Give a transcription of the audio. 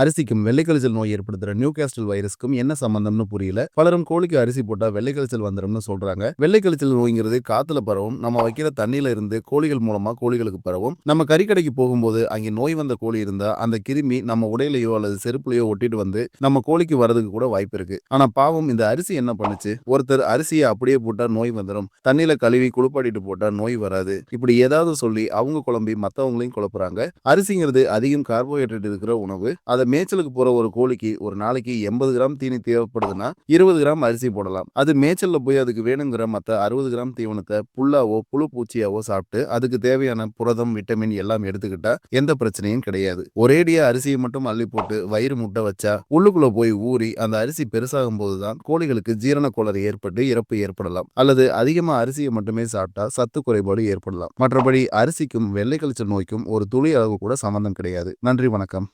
அரிசிக்கும் வெள்ளைக்கழிச்சல் நோய் ஏற்படுத்துற new castle வைரஸ்க்கும் என்ன சம்பந்தம்னு புரியல. பலரும் கோழிக்கு அரிசி போட்டா வெள்ளைக்கழிச்சல் வந்துடும்னு சொல்றாங்க. வெள்ளைக்கழிச்சல் நோய்ங்கிறது காத்துல பரவும் நம்ம வைக்கிற தண்ணியில இருந்து கோழிகள் மூலமா கோழிகளுக்கு பரவும். நம்ம கறிக்கடைக்கு போகும்போது அங்கே நோய் வந்த கோழி இருந்தா அந்த கிருமி நம்ம உடையிலையோ அல்லது செருப்புலையோ ஒட்டிட்டு வந்து நம்ம கோழிக்கு வரதுக்கு கூட வாய்ப்பு இருக்கு. ஆனா பாவம் இந்த அரிசி என்ன பண்ணுச்சு? ஒருத்தர் அரிசியை அப்படியே போட்டா நோய் வந்துடும் தண்ணியில கழுவி குளிப்பாட்டிட்டு போட்டா நோய் வராது. இப்படி ஏதாவது சொல்லி அவங்க குழம்பி மத்தவங்களையும் குழப்புறாங்க. அரிசிங்கிறது அதிகம் கார்போஹைட்ரேட் இருக்கிற உணவு. அதை மேய்ச்சலுக்கு போற ஒரு கோழிக்கு ஒரு நாளைக்கு எண்பது கிராம் தீனி தேவைப்படுதுன்னா இருபது கிராம் அரிசி போடலாம். அது மேய்ச்சலில் போய் அதுக்கு வேணுங்கிற மத்த அறுபது கிராம் தீவனத்தை புல்லாவோ புழு பூச்சியாவோ சாப்பிட்டு அதுக்கு தேவையான புரதம் விட்டமின் எல்லாம் எடுத்துக்கிட்டா எந்த பிரச்சனையும் கிடையாது. ஒரேடியா அரிசியை மட்டும் அள்ளி போட்டு வயிறு முட்டை வச்சா உள்ளுக்குள்ள போய் ஊறி அந்த அரிசி பெருசாகும் போதுதான் கோழிகளுக்கு ஜீரண கோளறு ஏற்பட்டு இறப்பு ஏற்படலாம். அல்லது அதிகமா அரிசியை மட்டுமே சாப்பிட்டா சத்து குறைபாடு ஏற்படலாம். மற்றபடி அரிசிக்கும் வெள்ளை கழிச்சல் நோய்க்கும் ஒரு துளி அளவு கூட சம்பந்தம் கிடையாது. நன்றி வணக்கம்.